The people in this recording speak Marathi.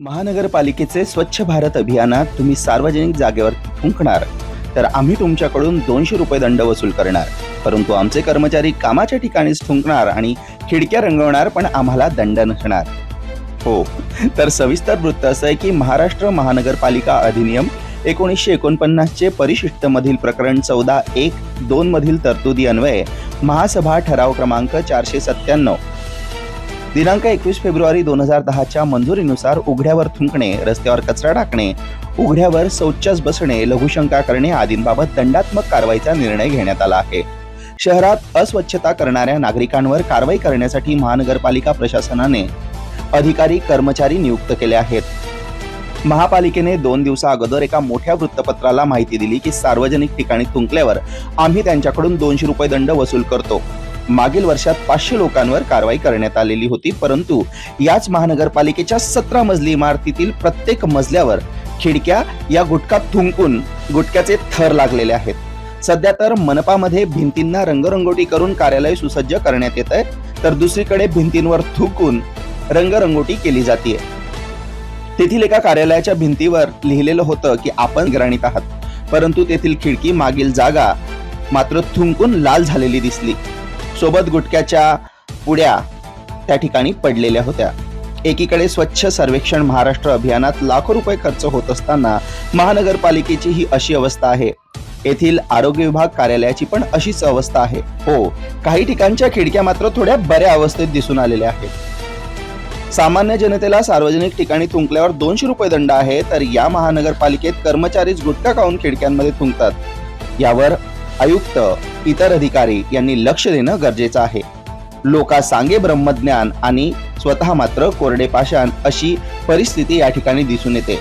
महानगरपालिकेचे स्वच्छ भारत अभियानात तुम्ही सार्वजनिक जागेवर थुंकणार तर आम्ही तुमच्याकडून दोनशे रुपये दंड वसूल करणार. परंतु आमचे कर्मचारी कामाच्या ठिकाणीच थुंकणार आणि खिडक्या रंगवणार पण आम्हाला दंड नसणार. हो. तर सविस्तर वृत्त असं आहे की महाराष्ट्र महानगरपालिका अधिनियम एकोणीसशे एकोणपन्नासचे परिशिष्ट मधील प्रकरण चौदा एक दोन मधील तरतुदी अन्वये महासभा ठराव क्रमांक चारशे सत्त्याण्णव. दिनांक एकवीस फेब्रुवारी दोन हजार दहाच्या मंजुरीनुसार उघड्यावर थुंकणे रस्त्यावर कचरा टाकणे उघड्यावर शौचास बसणे लघुशंका करणे आदींबाबत दंडात्मक कारवाईचा निर्णय घेण्यात आला आहे. शहरात अस्वच्छता करणाऱ्या नागरिकांवर कारवाई करण्यासाठी महानगरपालिका प्रशासनाने अधिकारी कर्मचारी नियुक्त केले आहेत. महापालिकेने दोन दिवसा अगोदर एका मोठ्या वृत्तपत्राला माहिती दिली की सार्वजनिक ठिकाणी थुंकल्यावर आम्ही त्यांच्याकडून दोनशे रुपये दंड वसूल करतो. मागील वर्षात पाचशे लोकांवर कारवाई करण्यात आलेली होती परंतु याच महानगरपालिकेच्या सतरा मजली इमारतीतील प्रत्येक मजल्यावर खिडक्या या गुटखात थुंकून गुटक्याचे थर लागलेले आहेत. सध्या तर मनपामध्ये भिंतींना रंगरंगोटी करून कार्यालय सुसज्ज करण्यात येत आहे तर दुसरीकडे भिंतींवर थुंकून रंगरंगोटी केली जाते तेथील एका कार्यालयाच्या भिंतीवर लिहिलेलं होतं की आपण ग्राणीत आहात. परंतु तेथील खिडकी मागील जागा मात्र थुंकून लाल झालेली दिसली. सोबत गुटक्याच्या पुड्या त्या ठिकाणी पडलेल्या होत्या. एकीकडे स्वच्छ सर्वेक्षण महाराष्ट्र अभियानात लाखो रुपये खर्च होत असताना महानगरपालिकेची ही अशी अवस्था आहे. येथील आरोग्य विभाग कार्यालयाची पण अशीच अवस्था आहे. हो काही ठिकाणच्या खिडक्या मात्र थोड्या बऱ्या अवस्थेत दिसून आलेल्या आहेत. सामान्य जनतेला सार्वजनिक ठिकाणी थुंकल्यावर दोनशे रुपये दंड आहे तर या महानगरपालिकेत कर्मचारीच गुटखा खाऊन खिडक्यांमध्ये थुंकतात. यावर आयुक्त इतर अधिकारी यांनी लक्ष देणं गरजेचं आहे. लोका सांगे ब्रह्मज्ञान आणि स्वतः मात्र कोरडे पाषाण अशी परिस्थिती या ठिकाणी दिसून येते.